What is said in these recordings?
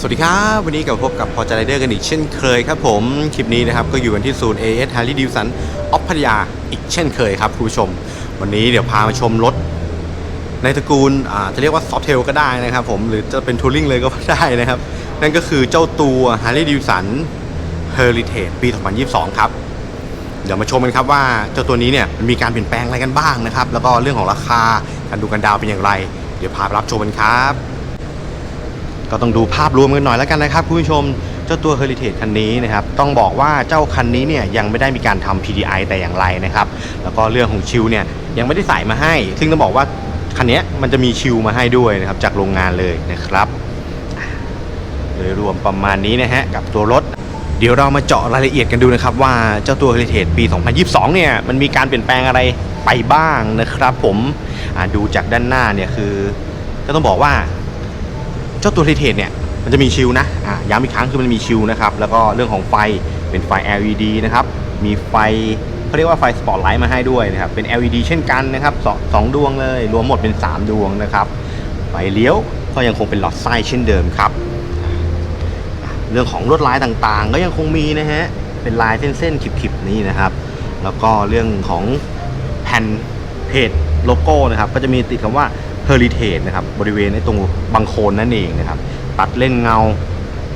สวัสดีครับวันนี้กลับพบกับพอจไรเดอร์กันอีกเช่นเคยครับผม คลิปนี้นะครับก็อยู่กันที่ศูนย์ AS Harley Davidson ออฟพัทยาอีกเช่นเคยครับคุณผู้ชม วันนี้เดี๋ยวพามาชมรถ ในตระกูลอ่าจะเรียกว่าซอฟเทลก็ได้นะครับผมหรือจะเป็นทัวริงเลยก็ได้นะครับ นั่นก็คือเจ้าตัว Harley Davidson Heritage ปี 2022 ครับเดี๋ยวมาชมกันครับว่าเจ้าตัวนี้เนี่ยมันมีการเปลี่ยนแปลงอะไรกันบ้างนะครับแล้วก็เรื่องของราคาการดูกันดาวเป็นอย่างไร เดี๋ยวพาไปรับชมกันครับ ก็ต้องดูภาพรวมกันหน่อยแล้วกันนะครับคุณผู้ชมเจ้าตัว Heritage คันนี้นะครับต้องบอกว่าเจ้าคันนี้เนี่ยยังไม่ได้มีการทำ PDI แต่อย่างไรนะครับแล้วก็เรื่องของชิลเนี่ยยังไม่ได้ใส่มาให้ ซึ่งต้องบอกว่าคันนี้มันจะมีชิลมาให้ด้วยนะครับจากโรงงานเลยนะครับโดยรวมประมาณนี้นะฮะกับตัวรถเดี๋ยวเรามาเจาะรายละเอียดกันดูนะครับว่าเจ้าตัว Heritage ปี 2022 เนี่ยมันมีการเปลี่ยนแปลงอะไรไปบ้างนะครับผมดูจากด้านหน้าเนี่ยคือ ก็ต้องบอกว่า เจ้าตัวเทเเนี่ยมันจะมีชิลนะอ่าย้ำอีกครั้งคือมันมีชิลนะครับแล้วก็เรื่องของไฟเป็นไฟ LED นะครับมีไฟเขาเรียกว่าไฟสปอตไลท์มาให้ด้วยนะครับเป็น LED เช่นกันนะครับสองสองดวงเลยรวมหมดเป็น 3 ดวงนะครับไฟเลี้ยวก็ยังคงเป็นหลอดไส้เช่นเดิมครับ เรื่องของลวดลายต่างๆ ก็ยังคงมีนะฮะเป็นลายเส้นๆขีดๆนี่นะครับ แล้วก็เรื่องของแผ่นเพจโลโก้นะครับก็จะมีติดคำว่า Heritage นะครับบริเวณในตรงบังโคนนั่นเองนะครับ ตัดเล่นเงา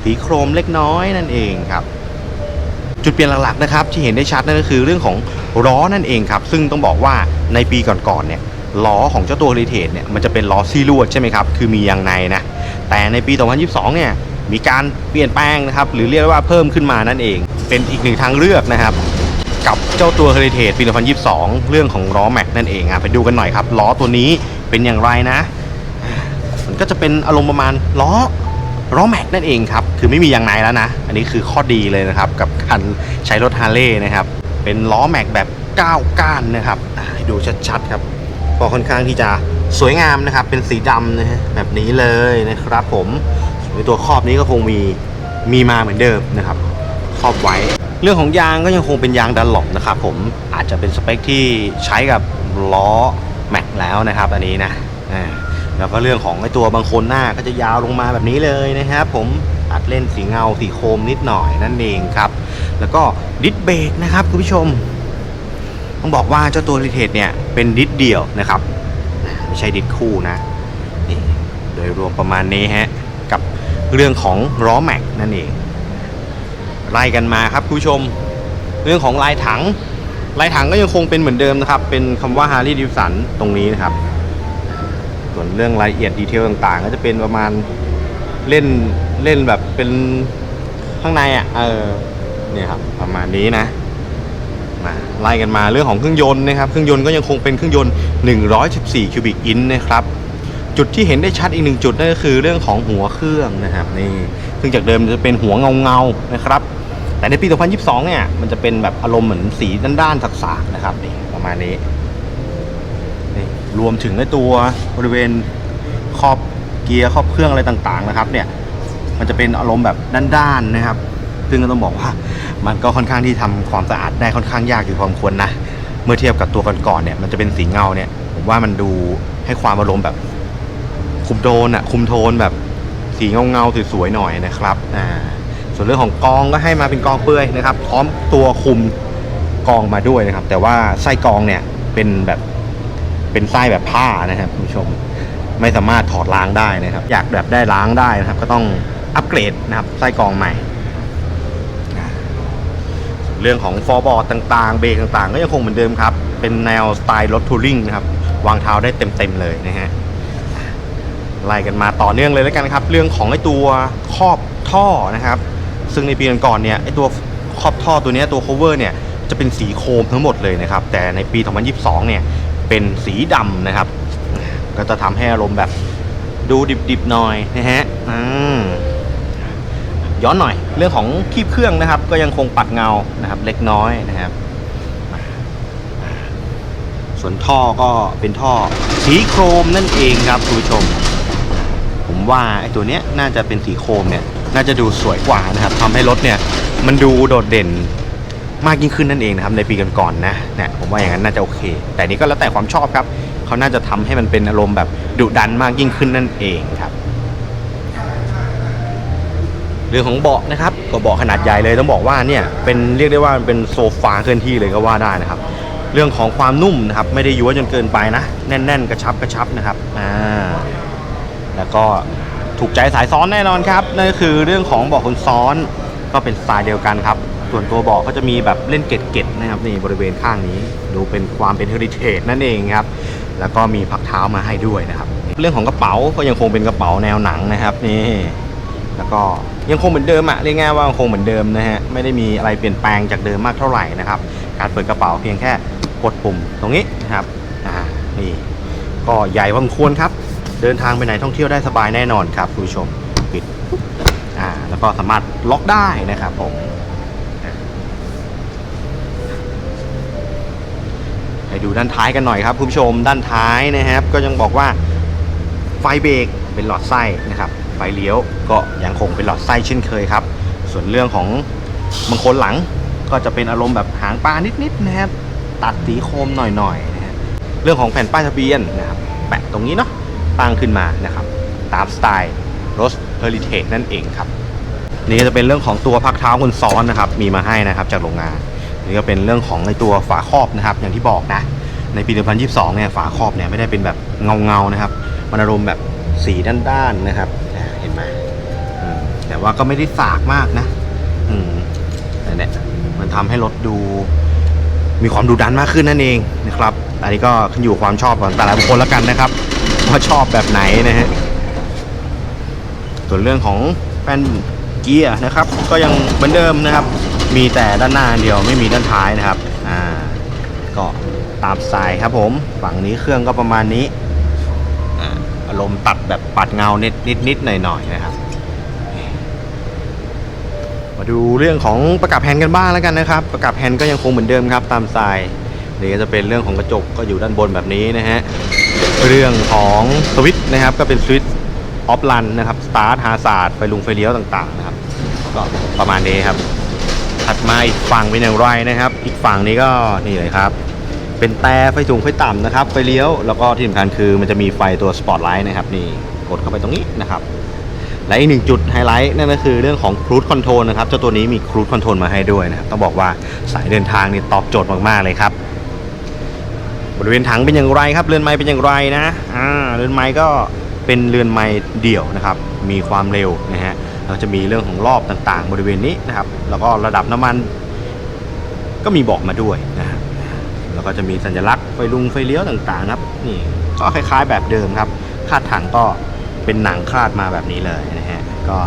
สีโครมเล็กน้อยนั่นเองครับ จุดเปลี่ยนหลักๆนะครับ ที่เห็นได้ชัดนั่นก็คือเรื่องของล้อนั่นเองครับ ซึ่งต้องบอกว่าในปีก่อนๆเนี่ยล้อของเจ้าตัว Heritage เนี่ยมันจะเป็นล้อซี่ลวดใช่ไหมครับ คือมียางในนะ แต่ในปี 2022 เนี่ยมีการเปลี่ยนแปลงนะครับ หรือเรียกว่าเพิ่มขึ้นมานั่นเอง เป็นอีกหนึ่งทางเลือกนะครับ กับเจ้าตัว Heritage ปี 2022 เรื่องของล้อแม็กนั่นเองอะไปดูกันหน่อยครับล้อตัวนี้ เป็นอย่างไรนะ มันก็จะเป็นอารมณ์ประมาณล้อล้อแม็กนั่นเองครับ คือไม่มียางในแล้วนะ อันนี้คือข้อดีเลยนะครับ กับการใช้รถฮาร์เลย์นะครับ เป็นล้อแม็กแบบ9ก้านนะครับดูชัดๆครับก็ค่อนข้างที่จะสวยงามนะครับ เป็นสีดำนะฮะแบบนี้เลยนะครับผมในตัวครอบนี้ก็คงมีมีมาเหมือนเดิมนะครับ ครอบไว้ เรื่องของยางก็ยังคงเป็นยางดันหลบนะครับผมอาจจะเป็นสเปคที่ใช้กับล้อ แม็กแล้วนะครับ อันนี้นะแล้วก็เรื่องของไอตัวบางโคนหน้าก็จะยาวลงมาแบบนี้เลยนะครับผมตัดเล่นสีเงาสีโครมนิดหน่อยนั่นเองครับ แล้วก็ดิสเบรกนะครับคุณผู้ชม ต้องบอกว่าเจ้าตัวรีเทสเนี่ยเป็นดิสเดี่ยวนะครับไม่ใช่ดิสคู่นะนี่โดยรวมประมาณนี้ฮะกับเรื่องของล้อแม็กนั่นเองไล่กันมาครับคุณผู้ชม เรื่องของลายถัง ลายถังก็ยังคงเป็นเหมือนเดิมนะครับ เป็นคำว่า Harley Davidson ตรงนี้นะครับ ส่วนเรื่องรายละเอียดดีเทลต่างๆ ก็จะเป็นประมาณเล่นเล่นแบบเป็นข้างในอะ เออเนี่ยครับประมาณนี้นะมาไล่กันมาเรื่องของเครื่องยนต์นะครับ เครื่องยนต์ก็ยังคงเป็นเครื่องยนต์ 114 คิวบิกอินนะครับ จุดที่เห็นได้ชัดอีกหนึ่งจุดนั่นก็คือเรื่องของหัวเครื่องนะครับนี่ซึ่งจากเดิมจะเป็นหัวเงาเงาๆนะครับ แต่ในปี 2022 เนี่ย มันจะเป็นแบบอารมณ์เหมือนสีด้านๆสักๆนะครับนี่ประมาณนี้นี่รวมถึงในตัวบริเวณขอบเกียร์ขอบเครื่องอะไรต่างๆนะครับ เนี่ยมันจะเป็นอารมณ์แบบด้านๆนะครับ ซึ่งก็ต้องบอกว่ามันก็ค่อนข้างที่ทำความสะอาดได้ค่อนข้างยากอยู่พอสมควรนะเมื่อเทียบกับตัวก่อนๆเนี่ยมันจะเป็นสีเงาเนี่ยผมว่ามันดูให้ความอารมณ์แบบ คุมโทนอะคุมโทนแบบสีเงาๆสวยๆหน่อยนะครับอ่า ส่วนเรื่องของกองก็ให้มาเป็นกองเปลือยนะครับ พร้อมตัวคุมกองมาด้วยนะครับ แต่ว่าไส้กองเนี่ยเป็นแบบเป็นไส้แบบผ้านะครับคุณผู้ชมไม่สามารถถอดล้างได้นะครับ อยากแบบได้ล้างได้นะครับ ก็ต้องอัปเกรดนะครับไส้กองใหม่ เรื่องของฟอร์บอร์ดต่างๆ เบรกต่างๆ ก็ยังคงเหมือนเดิมครับ เป็นแนวสไตล์รถทัวริงนะครับ วางเท้าได้เต็มๆเลยนะฮะไล่กันมาต่อเนื่องเลยแล้วกันครับ เรื่องของไอตัวครอบท่อนะครับ ซึ่งในปีก่อนๆเนี่ยไอตัวครอบท่อตัวนี้ตัว cover เนี่ยจะเป็นสีโครมทั้งหมดเลยนะครับ แต่ในปี 2022 เนี่ยเป็นสีดำนะครับ ก็จะทำให้อารมณ์แบบดูดิบๆหน่อยนะฮะอืมย้อนหน่อยเรื่องของคีบเครื่องนะครับ ก็ยังคงปัดเงานะครับ เล็กน้อยนะครับ ส่วนท่อก็เป็นท่อสีโครมนั่นเองครับคุณผู้ชม ผมว่าไอ้ตัวเนี้ยน่าจะเป็นสีโครมเนี่ย น่าจะดูสวยกว่านะครับทำให้รถเนี่ยมันดูโดดเด่นมากยิ่งขึ้นนั่นเองนะครับในปีก่อนๆนะเนี่ยผมว่าอย่างนั้นน่าจะโอเค แต่นี้ก็แล้วแต่ความชอบครับเขาน่าจะทำให้มันเป็นอารมณ์แบบดุดันมากยิ่งขึ้นนั่นเองครับเรื่องของเบาะนะครับก็เบาะขนาดใหญ่เลยต้องบอกว่าเนี่ยเป็นเรียกได้ว่าเป็นโซฟาเคลื่อนที่เลยก็ว่าได้นะครับ เรื่องของความนุ่มนะครับไม่ได้ย้วจนเกินไปนะ แน่น ๆ กระชับกระชับนะครับอ่าแล้วก็ ถูกใจสายซ้อนแน่นอนครับนั่นก็คือเรื่องของเบาะคนซ้อนก็เป็นสไตล์เดียวกันครับ ส่วนตัวเบาะก็จะมีแบบเล่นเกล็ดๆนะครับนี่บริเวณข้างนี้ ดูเป็นความเป็นเฮอริเทจนั่นเองครับแล้วก็มีพักเท้ามาให้ด้วยนะครับ เรื่องของกระเป๋าก็ยังคงเป็นกระเป๋าแนวหนังนะครับนี่แล้วก็ยังคงเหมือนเดิมอะเรียกง่ายว่ายังคงเหมือนเดิมนะฮะไม่ได้มีอะไรเปลี่ยนแปลงจากเดิมมากเท่าไหร่นะครับการเปิดกระเป๋าเพียงแค่กดปุ่มตรงนี้นะครับอ่านี่ก็ใหญ่พอสมควรครับ เดินทางไปไหนท่องเที่ยวได้สบายแน่นอนครับคุณผู้ชมปิดอ่าแล้วก็สามารถล็อกได้นะครับผมให้ดูด้านท้ายกันหน่อยครับคุณผู้ชมด้านท้ายนะครับ ก็ยังบอกว่าไฟเบรกเป็นหลอดไส้นะครับ ไฟเลี้ยวก็ยังคงเป็นหลอดไส้เช่นเคยครับ ส่วนเรื่องของบางคนหลังก็จะเป็นอารมณ์แบบหางปลานิดๆนะครับตัดสีโคมหน่อยๆนะฮะเรื่องของแผ่นป้ายทะเบียนนะครับแปะตรงนี้เนาะ ตั้งขึ้นมานะครับ ตามสไตล์รถเฮอริเทจนั่นเองครับนี่ก็จะเป็นเรื่องของตัวพักเท้าคนซ้อนนะครับ มีมาให้นะครับจากโรงงานนี่ก็เป็นเรื่องของในตัวฝาครอบนะครับ อย่างที่บอกนะ ในปี 2022 เนี่ยฝาครอบเนี่ยไม่ได้เป็นแบบเงาๆนะครับ มันอารมณ์แบบสีด้านๆนะครับเห็นไหมแต่ว่าก็ไม่ได้สากมากนะอืมแต่เนี่ยมันทำให้รถดูมีความดูดันมากขึ้นนั่นเองนะครับ อันนี้ก็ขึ้นอยู่ความชอบของแต่ละบุคคลแล้วกันนะครับ ว่าชอบแบบไหนนะฮะส่วนเรื่องของแป้นเกียร์นะครับ ก็ยังเหมือนเดิมนะครับ มีแต่ด้านหน้าเดียวไม่มีด้านท้ายนะครับอ่าก็ตามสไตล์ครับผมฝั่งนี้เครื่องก็ประมาณนี้อารมณ์ตัดแบบปัดเงานิดนิดนิดหน่อยหน่อยๆนะครับ มาดูเรื่องของประกับแผ่นกันบ้างแล้วกันนะครับ ประกับแผ่นก็ยังคงเหมือนเดิมครับ ตามสไตล์นี่ก็จะเป็นเรื่องของกระจกก็อยู่ด้านบนแบบนี้นะฮะ เรื่องของสวิตช์นะครับก็เป็นสวิตช์ออฟลันนะครับสตาร์ทฮาซาร์ดไฟลุงไฟเลี้ยวต่างๆนะครับก็ประมาณนี้ครับ ถัดมาอีกฝั่งเป็นอย่างไรนะครับ อีกฝั่งนี้ก็นี่เลยครับ เป็นแต่ไฟสูงไฟต่ำนะครับไฟเลี้ยวแล้วก็ที่สำคัญคือมันจะมีไฟตัวสปอตไลท์นะครับนี่กดเข้าไปตรงนี้นะครับและอีกหนึ่งจุดไฮไลท์นั่นก็คือเรื่องของครู e คอนโทรลนะครับเจ้าตัวนี้มีครู e คอนโทรลมาให้ด้วยนะครับต้องบอกว่าสายเดินทางนี่ตอบโจทย์มากๆเลยครับ บริเวณถังเป็นอย่างไรครับเรือนไม้เป็นอย่างไรนะอ่าเรือนไม้ก็เป็นเรือนไม้เดี่ยวนะครับ มีความเร็วนะฮะเราจะมีเรื่องของรอบต่างๆ บริเวณนี้นะครับ แล้วก็ระดับน้ำมัน ก็มีบอกมาด้วยนะแล้วก็จะมีสัญลักษณ์ไฟลุงไฟเลี้ยวต่างๆครับนี่ก็คล้ายๆแบบเดิมครับ คาดถังก็เป็นหนังคาดมาแบบนี้เลยนะฮะก็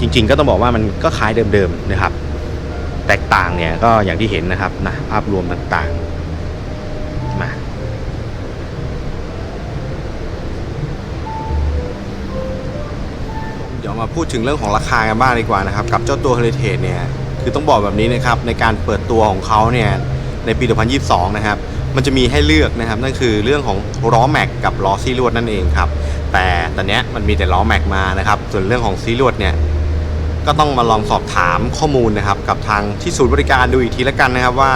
จริงๆ ก็ต้องบอกว่ามันก็คล้ายเดิมๆนะครับ แตกต่างเนี่ยก็อย่างที่เห็นนะครับนะภาพรวมต่างๆ มาพูดถึงเรื่องของราคากันบ้างดีกว่านะครับ กับเจ้าตัว Heritage เนี่ย คือต้องบอกแบบนี้นะครับ ในการเปิดตัวของเขาเนี่ย ในปี 2022 นะครับ มันจะมีให้เลือกนะครับ นั่นคือเรื่องของล้อแม็กกับล้อซีลวดนั่นเองครับ แต่ตอนนี้มันมีแต่ล้อแม็กมานะครับ ส่วนเรื่องของซีลวดเนี่ย ก็ต้องมาลองสอบถามข้อมูลนะครับ กับทางที่ศูนย์บริการดูอีกทีละกันนะครับว่า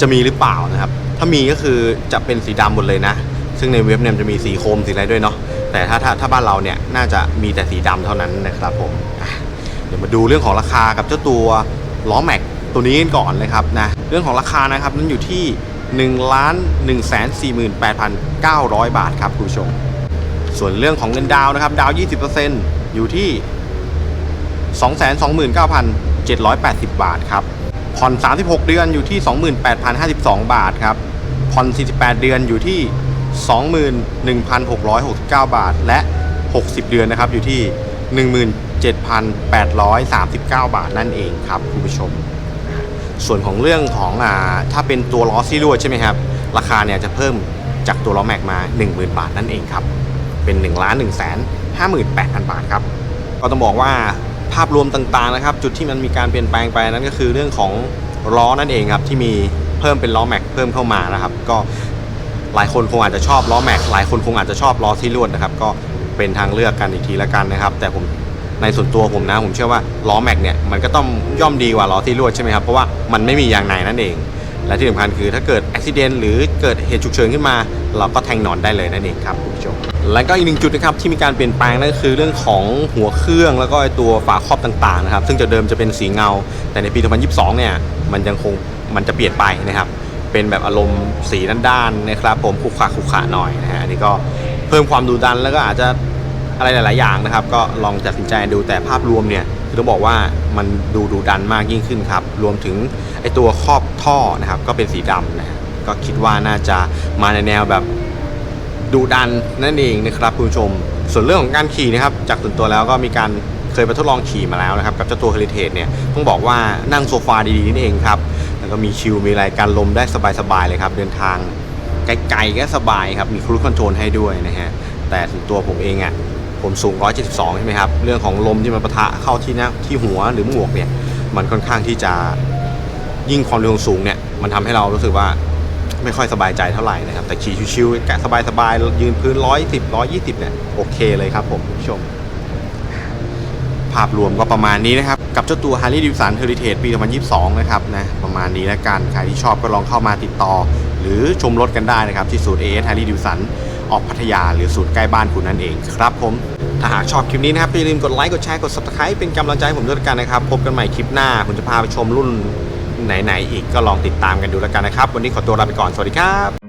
จะมีหรือเปล่านะครับ ถ้ามีก็คือจะเป็นสีดำหมดเลยนะ ซึ่งในเว็บเนี่ยมันจะมีสีโคมสีอะไรด้วยเนาะ แต่ถ้าถ้าถ้าบ้านเราเนี่ยน่าจะมีแต่สีดำเท่านั้นนะครับผมเดี๋ยวมาดูเรื่องของราคากับเจ้าตัวล้อแม็กตัวนี้กันก่อนเลยครับนะเรื่องของราคานะครับนั้นอยู่ที่1ล้าน1 4 8 9 0 0 บาทครับคุณผู้ชม ส่วนเรื่องของเงินดาวนะครับ ดาวน์20%อยู่ที่ 229,780 บาทครับผ่อน 36 เดือนอยู่ที่ 28,052 บาทครับผ่อน 48 เดือนอยู่ที่ 21,669 บาท และ 60 เดือนนะครับอยู่ที่ 17,839 บาทนั่นเองครับคุณผู้ชม ส่วนของเรื่องของอ่าถ้าเป็นตัวล้อซีรวใช่ไหมครับ ราคาเนี่ยจะเพิ่มจากตัวล้อแม็กมา 10,000 บาทนั่นเองครับ เป็น1ล้าน1แสน58,000 บาทครับ ก็ต้องบอกว่าภาพรวมต่างๆนะครับ จุดที่มันมีการเปลี่ยนแปลงไปนั้นก็คือเรื่องของล้อนั่นเองครับที่มีเพิ่มเป็นล้อแม็กเพิ่มเข้ามานะครับ ก็ หลายคนคงอาจจะชอบล้อแม็กหลายคนคงอาจจะชอบล้อที่ลวดนะครับ ก็เป็นทางเลือกกันอีกทีละกันนะครับ แต่ผมในส่วนตัวผมนะ ผมเชื่อว่าล้อแม็กเนี่ยมันก็ต้องย่อมดีกว่าล้อที่ลวดใช่ไหมครับเพราะว่ามันไม่มียางในนั่นเอง และที่สำคัญคือถ้าเกิดอุบิเหตุหรือเกิดเหตุฉุกเฉินขึ้นมา เราก็แทงหนอนได้เลยนั่นเองครับคุณผู้ชมแล้วก็อีกหนึ่งจุดนะครับที่มีการเปลี่ยนแปลงนั่นก็คือเรื่องของหัวเครื่องแล้วก็ตัวฝาครอบต่างๆนะครับซึ่งจะเดิมจะเป็นสีเงา แต่ในปี 2022 เนี่ยมันยังคงมันจะเปลี่ยนไปนะครับ เป็นแบบอารมณ์สีด้านๆนะครับ ผมขรุขระขรุขระหน่อยนะฮะอันนี้ก็เพิ่มความดุดันแล้วก็อาจจะอะไรหลาย ๆ อย่างนะครับ ก็ลองตัดสินใจดูแต่ภาพรวมเนี่ยคือต้องบอกว่ามันดูดุดันมากยิ่งขึ้นครับ รวมถึงไอตัวครอบท่อนะครับ ก็เป็นสีดำนะฮะก็คิดว่าน่าจะมาในแนวแบบดูดันนั่นเองนะครับคุณผู้ชม ส่วนเรื่องของการขี่นะครับ จากส่วนตัวแล้วก็มีการเคยไปทดลองขี่มาแล้วนะครับ กับเจ้าตัว Heritage เนี่ยต้องบอกว่านั่งโซฟาดีๆนี่เองครับ ก็มีชิลมีรายการลมได้สบายๆเลยครับ เดินทางไกลๆก็สบายครับ มีครูคอนโทรลให้ด้วยนะฮะ แต่ตัวผมเองอะ่ะ ผมสูง 172 ใช่ไหมครับ เรื่องของลมที่มันปะทะเข้าที่หน้าที่หัวหรือหมวกเนี่ย มันค่อนข้างที่จะยิ่งความเร็วสูงเนี่ย มันทำให้เรารู้สึกว่าไม่ค่อยสบายใจเท่าไหร่นะครับ แต่ขี่ชิวๆกะสบายๆยืนพื้น110 120เนี่ยโอเคเลยครับผมผู้ชม ภาพรวมก็ประมาณนี้นะครับ กับเจ้าตัว Harley Davidson Heritage ปี 2022 นะครับนะประมาณนี้แล้วกัน ใครที่ชอบก็ลองเข้ามาติดต่อ หรือชมรถกันได้นะครับ ที่ศูนย์ AS Harley Davidson ออกพัทยาหรือศูนย์ใกล้บ้านคุณนั่นเองครับผม ถ้าหากชอบคลิปนี้นะครับอย่าลืมกดไลค์กดแชร์กด subscribe เป็นกำลังใจให้ผมด้วยกันนะครับ พบกันใหม่คลิปหน้า ผมจะพาไปชมรุ่นไหนๆอีกก็ลองติดตามกันดูแล้วกันนะครับ วันนี้ขอตัวลาไปก่อนสวัสดีครับ